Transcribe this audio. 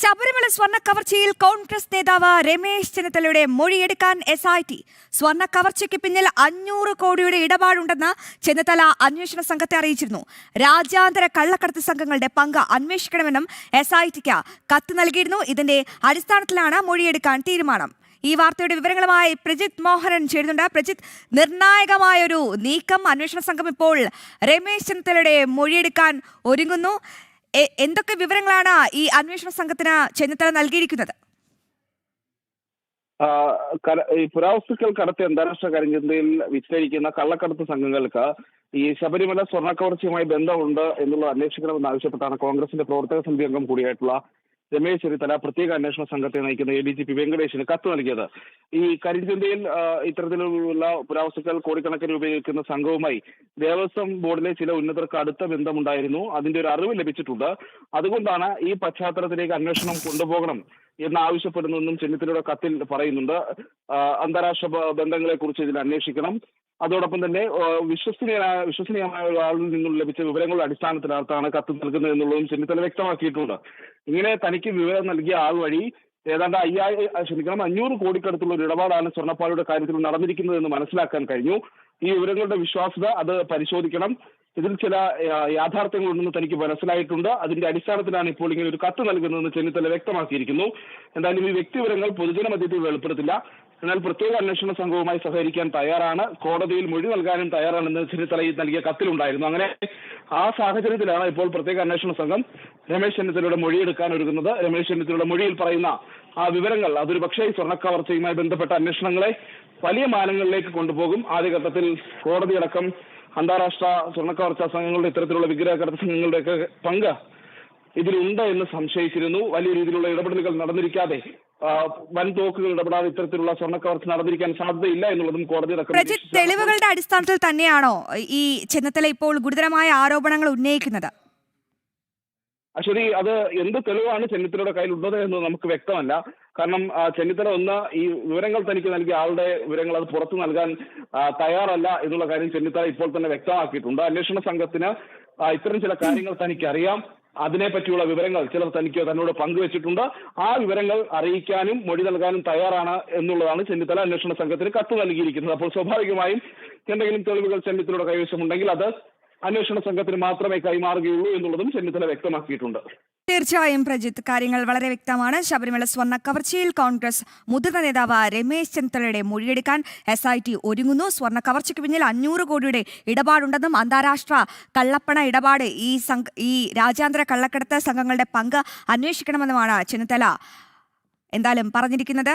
ശബരിമല സ്വർണ കവർച്ചയിൽ കോൺഗ്രസ് നേതാവ് രമേശ് ചെന്നിത്തലയുടെ മൊഴിയെടുക്കാൻ എസ് ഐ ടി സ്വർണ കവർച്ചയ്ക്ക് പിന്നിൽ അഞ്ഞൂറ് കോടിയുടെ ഇടപാടുണ്ടെന്ന് ചെന്നിത്തല അന്വേഷണ സംഘത്തെ അറിയിച്ചിരുന്നു. രാജ്യാന്തര കള്ളക്കടത്ത് സംഘങ്ങളുടെ പങ്ക് അന്വേഷിക്കണമെന്നും എസ് ഐ ടിക്ക് കത്ത് നൽകിയിരുന്നു. ഇതിന്റെ അടിസ്ഥാനത്തിലാണ് മൊഴിയെടുക്കാൻ തീരുമാനം. ഈ വാർത്തയുടെ വിവരങ്ങളുമായി പ്രജിത് മോഹനൻ ചേരുന്നുണ്ട്. പ്രജിത് നിർണായകമായ ഒരു നീക്കം അന്വേഷണ സംഘം ഇപ്പോൾ രമേശ് ചെന്നിത്തലയുടെ മൊഴിയെടുക്കാൻ ഒരുങ്ങുന്നു. എന്തൊക്കെ വിവരങ്ങളാണ് ഈ അന്വേഷണ സംഘത്തിന് ചെന്നിത്തല നൽകിയിരിക്കുന്നത്? ഈ പുരാവസ്തുക്കൾ കടത്തി അന്താരാഷ്ട്ര കരിഞ്ചന്തയിൽ വിറ്റഴിക്കുന്ന കള്ളക്കടത്ത് സംഘങ്ങൾക്ക് ഈ ശബരിമല സ്വർണക്കവർച്ചയുമായി ബന്ധമുണ്ട് എന്നുള്ളത് അന്വേഷിക്കണമെന്ന് ആവശ്യപ്പെട്ടാണ് കോൺഗ്രസിന്റെ പ്രവർത്തക സമിതി അംഗം കൂടിയായിട്ടുള്ള രമേശ് ചെന്നിത്തല പ്രത്യേക അന്വേഷണ സംഘത്തെ നയിക്കുന്ന എ ഡി ജി പി വെങ്കടേഷിന് കത്ത് നൽകിയത്. ഈ കരിഞ്ചന്തയിൽ ഇത്തരത്തിലുള്ള പുരാവസ്തുക്കൾ കോടിക്കണക്കിന് ഉപയോഗിക്കുന്ന സംഘവുമായി ദേവസ്വം ബോർഡിലെ ചില ഉന്നതർക്ക് അടുത്ത ബന്ധമുണ്ടായിരുന്നു. അതിന്റെ ഒരു അറിവ് ലഭിച്ചിട്ടുണ്ട്. അതുകൊണ്ടാണ് ഈ പശ്ചാത്തലത്തിലേക്ക് അന്വേഷണം കൊണ്ടുപോകണം എന്ന് ആവശ്യപ്പെടുന്നെന്നും ചെന്നിത്തലയുടെ കത്തിൽ പറയുന്നുണ്ട്. അന്താരാഷ്ട്ര ബന്ധങ്ങളെ കുറിച്ച് ഇതിൽ അന്വേഷിക്കണം. അതോടൊപ്പം തന്നെ വിശ്വസനീയനായ വിശ്വസനീയമായ ഒരാളിൽ നിന്നും ലഭിച്ച വിവരങ്ങളുടെ അടിസ്ഥാനത്തിനകത്താണ് കത്ത് നൽകുന്നത് എന്നുള്ളതും ചെന്നിത്തല വ്യക്തമാക്കിയിട്ടുണ്ട്. ഇങ്ങനെ തനിക്ക് വിവരം നൽകിയ ആൾ വഴി ഏതാണ്ട് അയ്യായിരം ക്ഷമിക്കണം അഞ്ഞൂറ് കോടിക്കടുത്തുള്ള ഒരു ഇടപാടാണ് സ്വർണപ്പാലയുടെ കാര്യത്തിൽ നടന്നിരിക്കുന്നത് എന്ന് മനസ്സിലാക്കാൻ കഴിഞ്ഞു. ഈ വിവരങ്ങളുടെ വിശ്വാസ്യത അത് പരിശോധിക്കണം. ഇതിൽ ചില യാഥാർത്ഥ്യങ്ങളുണ്ടെന്ന് തനിക്ക് മനസ്സിലായിട്ടുണ്ട്. അതിന്റെ അടിസ്ഥാനത്തിലാണ് ഇപ്പോൾ ഇങ്ങനെ ഒരു കത്ത് നൽകുന്നതെന്ന് ചെന്നിത്തല വ്യക്തമാക്കിയിരിക്കുന്നു. എന്തായാലും ഈ വ്യക്തിവിവരങ്ങൾ പൊതുജന മധ്യത്തിൽ വെളിപ്പെടുത്തില്ല. എന്നാൽ പ്രത്യേക അന്വേഷണ സംഘവുമായി സഹകരിക്കാൻ തയ്യാറാണ്. കോടതിയിൽ മൊഴി നൽകാനും തയ്യാറാണെന്ന് ചെന്നിത്തല നൽകിയ കത്തിലുണ്ടായിരുന്നു. അങ്ങനെ ആ സാഹചര്യത്തിലാണ് ഇപ്പോൾ പ്രത്യേക അന്വേഷണ സംഘം രമേശ് ചെന്നിത്തലയുടെ മൊഴിയെടുക്കാൻ ഒരുങ്ങുന്നത്. രമേശ് ചെന്നിത്തലയുടെ മൊഴിയിൽ പറയുന്ന ആ വിവരങ്ങൾ അതൊരു പക്ഷേ സ്വർണക്കവർച്ചയുമായി ബന്ധപ്പെട്ട അന്വേഷണങ്ങളെ വലിയ മാനങ്ങളിലേക്ക് കൊണ്ടുപോകും. ആദ്യഘട്ടത്തിൽ കോടതിയടക്കം അന്താരാഷ്ട്ര സ്വർണക്കവർച്ച സംഘങ്ങളുടെ ഇത്തരത്തിലുള്ള വിഗ്രഹ കടത്ത് സംഘങ്ങളുടെയൊക്കെ പങ്ക് ഇതിലുണ്ട് എന്ന് സംശയിച്ചിരുന്നു. വലിയ രീതിയിലുള്ള ഇടപെടലുകൾ നടന്നിരിക്കാതെ വൻ ഇടപെടാതെ ഇത്തരത്തിലുള്ള സ്വർണക്കവർച്ച നടന്നിരിക്കാൻ സാധ്യതയില്ല എന്നുള്ളതും കോടതി തെളിവുകളുടെ അടിസ്ഥാനത്തിൽ തന്നെയാണോ ഈ ചെന്നിത്തല ഇപ്പോൾ ഗുരുതരമായ ആരോപണങ്ങൾ ഉന്നയിക്കുന്നത്? അശ്വതി അത് എന്ത് തെളിവാണ് ചെന്നിത്തലയുടെ കയ്യിലുള്ളത് എന്ന് നമുക്ക് വ്യക്തമല്ല. കാരണം ചെന്നിത്തല ഒന്ന് ഈ വിവരങ്ങൾ തനിക്ക് നൽകിയ ആളുടെ വിവരങ്ങൾ അത് പുറത്തു നൽകാൻ തയ്യാറല്ല എന്നുള്ള കാര്യം ചെന്നിത്തല ഇപ്പോൾ തന്നെ വ്യക്തമാക്കിയിട്ടുണ്ട്. അന്വേഷണ സംഘത്തിന് ഇത്തരം ചില കാര്യങ്ങൾ തനിക്ക് അറിയാം അതിനെ പറ്റിയുള്ള വിവരങ്ങൾ ചിലർ തനിക്ക് തന്നോട് പങ്കുവച്ചിട്ടുണ്ട്. ആ വിവരങ്ങൾ അറിയിക്കാനും മൊഴി നൽകാനും തയ്യാറാണ് എന്നുള്ളതാണ് ചെന്നിത്തല അന്വേഷണ സംഘത്തിന് കത്ത് നൽകിയിരിക്കുന്നത്. അപ്പോൾ സ്വാഭാവികമായും എന്തെങ്കിലും തെളിവുകൾ ചെന്നിത്തലയുടെ കൈവശമുണ്ടെങ്കിൽ അത് അന്വേഷണ സംഘത്തിന് മാത്രമേ കൈമാറുകയുള്ളൂ എന്നുള്ളതും ചെന്നിത്തല വ്യക്തമാക്കിയിട്ടുണ്ട്. തീർച്ചയായും പ്രജിത്ത് കാര്യങ്ങൾ വളരെ വ്യക്തമാണ്. ശബരിമല സ്വർണ കവർച്ചയിൽ കോൺഗ്രസ് മുതിർന്ന നേതാവ് രമേശ് ചെന്നിത്തലയുടെ മൊഴിയെടുക്കാൻ എസ് ഐ ടി ഒരുങ്ങുന്നു. സ്വർണ കവർച്ചയ്ക്ക് പിന്നിൽ അഞ്ഞൂറ് കോടിയുടെ ഇടപാടുണ്ടെന്നും അന്താരാഷ്ട്ര കള്ളപ്പണ ഇടപാട് ഈ സംഘ ഈ രാജ്യാന്തര കള്ളക്കടത്ത് സംഘങ്ങളുടെ പങ്ക് അന്വേഷിക്കണമെന്നുമാണ് ചെന്നിത്തല എന്തായാലും പറഞ്ഞിരിക്കുന്നത്.